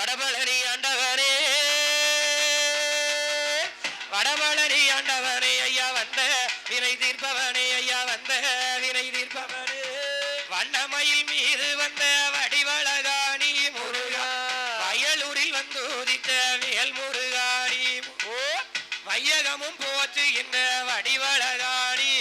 வடபழனி ஆண்டவரே. வடபழனி ஆண்டவரே ஐயா வந்த வினை தீர்ப்பவனே ஐயா வந்த வினை தீர்ப்பவனே. வண்ணமயில் மீது வந்த வடிவழகாணி முருகா. வயலூரில் வந்து உதித்த வேல் முருகாணி ஓ வையகமும் போச்சு என்ன வடிவழகாணி.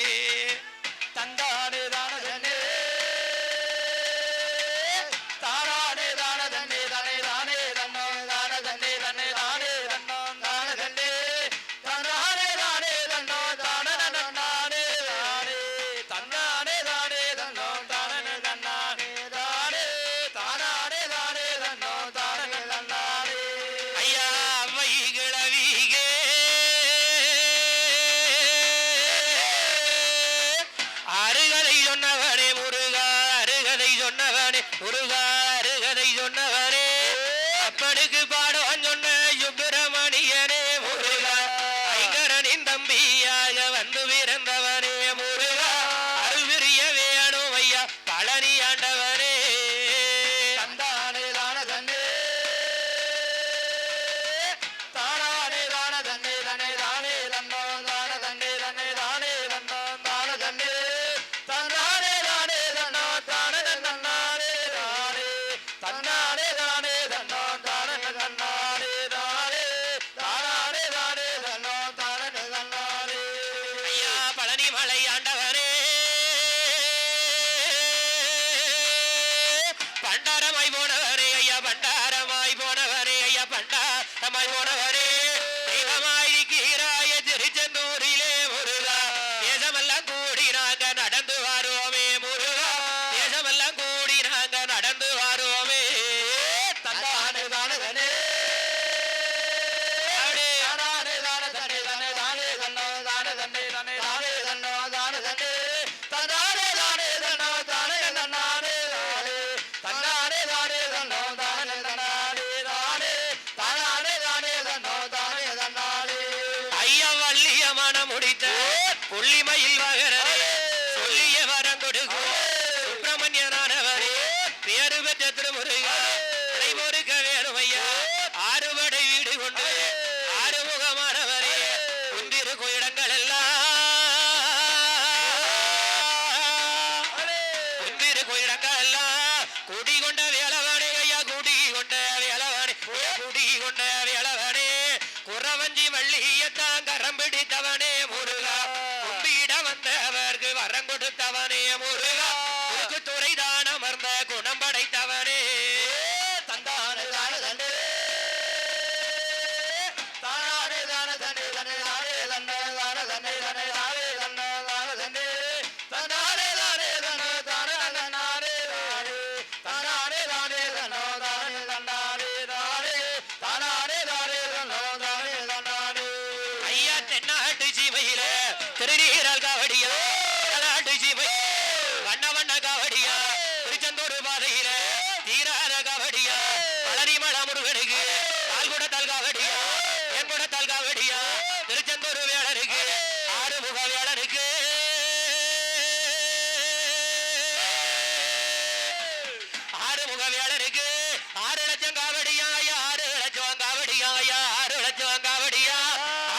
சொன்னவரே. சொன்னவனே அப்பனுக்கு பாடம் சொன்ன சுப்பிரமணியனே. முருகா ஐங்கரனின் தம்பியாக வந்து பிறந்தவனே முருகா அருவிரிய வேணும் ஐயா பழனி ஆண்ட மலை ஆண்டவரே பண்டாரமாய் போனவரே ஐயா பண்டாரமாய் போனவரே ஐயா பண்டாரமாய் போனவரே. புள்ளிமயில் மகனே சொல்லிய வரம் கொடுக்கும் சுப்பிரமணியனானவரே பேரு பெற்ற திருமுருகா முருக வேணும் ஐயா ஆறுபடை வீடு கொண்டு ஆறுமுகமானவரே குந்திருக்கும் இடங்கள் எல்லாம் குந்திருக்கும் இடங்கள் எல்லாம் குடி கொண்ட வேலவனே ஐயா குடி கொண்ட வேலவனே குடி கொண்ட வேலவனே குறவஞ்சி வள்ளியத்தான் கரம் பிடித்தவனே முருகா. கும்பிட வந்தவர்க்கு வரம் கொடுத்தவனே முருகா. திருச்செந்தூர் வேளனுக்கு ஆறுமுக வேளனுக்கு ஆறுமுக வேளனுக்கு ஆறு லட்சம் காவடியா ஆறு லட்சம் காவடியா ஆறு லட்சம் காவடியா.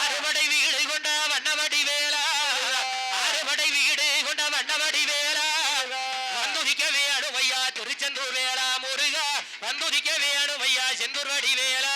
ஆறுபடை வீடு கொண்ட வண்ணவடி வேலா ஆறுபடை வீடு கொண்ட வண்ணவடி வேலா வந்துதிக்க வேணும் ஐயா திருச்செந்தூர் வேளா முருகா. வந்துதிக்க வேணும் ஐயா செந்தூர் வடி வேலா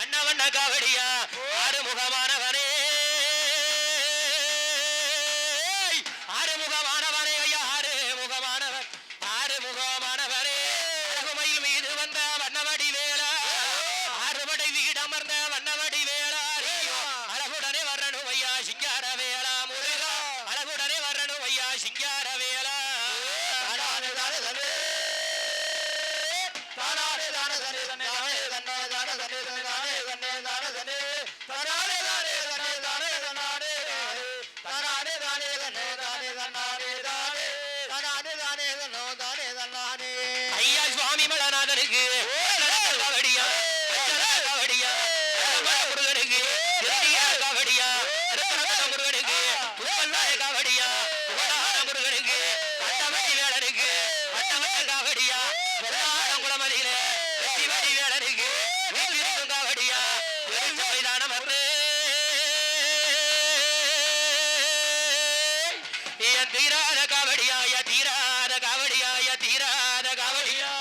வண்ண வண்ண காவடியா ஆறுமுகமானவனே. ஆறுமுகமானவனே. தனதனே தன தீராத காவடியாய தீராத காவடியாய தீராத காவடியா